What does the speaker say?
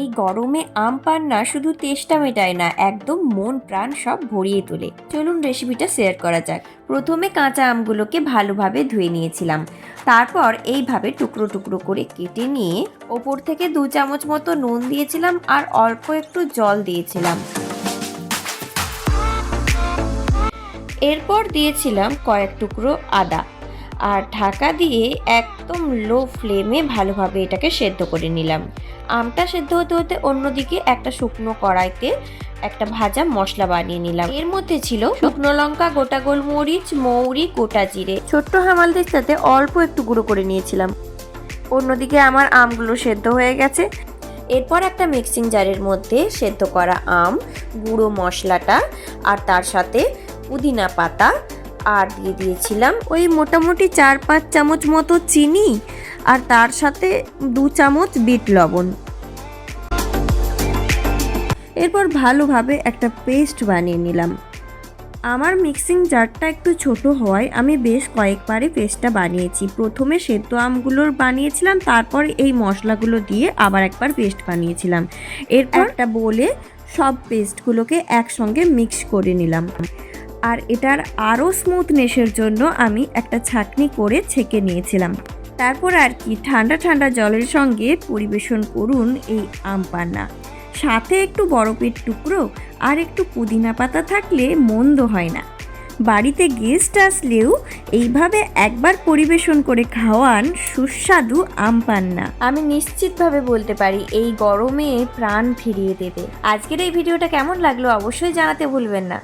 এই গরমে আম পান্না শুধু তেষ্টা মেটায় না, একদম মন প্রাণ সব ভরিয়ে তোলে। চলুন রেসিপিটা শেয়ার করা যাক। প্রথমে কাঁচা আমগুলোকে ভালোভাবে ধুয়ে নিয়েছিলাম। তারপর এইভাবে টুকরো টুকরো করে কেটে নিয়ে ওপর থেকে দু চামচ মতো নুন দিয়েছিলাম আর অল্প একটু জল দিয়েছিলাম। এরপর দিয়েছিলাম কয়েক টুকরো আদা। আর ঢাকা দিয়ে একদম লো ফ্লেমে ভালোভাবে এটাকে সেদ্ধ করে নিলাম। আমটা সেদ্ধ হতে হতে অন্যদিকে একটা শুকনো কড়াইতে একটা ভাজা মশলা বানিয়ে নিলাম। এর মধ্যে ছিল শুকনো লঙ্কা, গোটা গোলমরিচ, মৌরি, গোটা জিরে। ছোট্ট হামালদের সাথে অল্প একটু গুঁড়ো করে নিয়েছিলাম। অন্যদিকে আমার আমগুলো সেদ্ধ হয়ে গেছে। এরপর একটা মিক্সিং জারের মধ্যে সেদ্ধ করা আম, গুঁড়ো মশলাটা আর তার সাথে পুদিনা পাতা আর দিয়ে দিয়েছিলাম ওই মোটামুটি চার পাঁচ চামচ মতো চিনি আর তার সাথে দু চামচ বিট লবণ। এরপর ভালোভাবে একটা পেস্ট বানিয়ে নিলাম। আমার মিক্সিং জারটা একটু ছোট হওয়ায় আমি বেশ কয়েকবারই পেস্টটা বানিয়েছি। প্রথমে সেদ্ধ আমগুলোর বানিয়েছিলাম তারপর এই মশলাগুলো দিয়ে আবার একবার পেস্ট বানিয়েছিলাম। এরপর একটা বলে সব পেস্টগুলোকে একসঙ্গে মিক্স করে নিলাম। আর এটার আরও স্মুথনেসের জন্য আমি একটা ছাকনি করে ছেঁকে নিয়েছিলাম। তারপর আর কি, ঠান্ডা ঠান্ডা জলের সঙ্গে পরিবেশন করুন এই আম পান্না। সাথে একটু বরফের টুকরো আর একটু পুদিনা পাতা থাকলে মন্দ হয় না। বাড়িতে গেস্ট আসলেও এইভাবে একবার পরিবেশন করে খাওয়ান সুস্বাদু আম পান্না। আমি নিশ্চিতভাবে বলতে পারি, এই গরমে প্রাণ ফিরিয়ে দেবে। আজকের এই ভিডিওটা কেমন লাগল অবশ্যই জানাতে ভুলবেন না।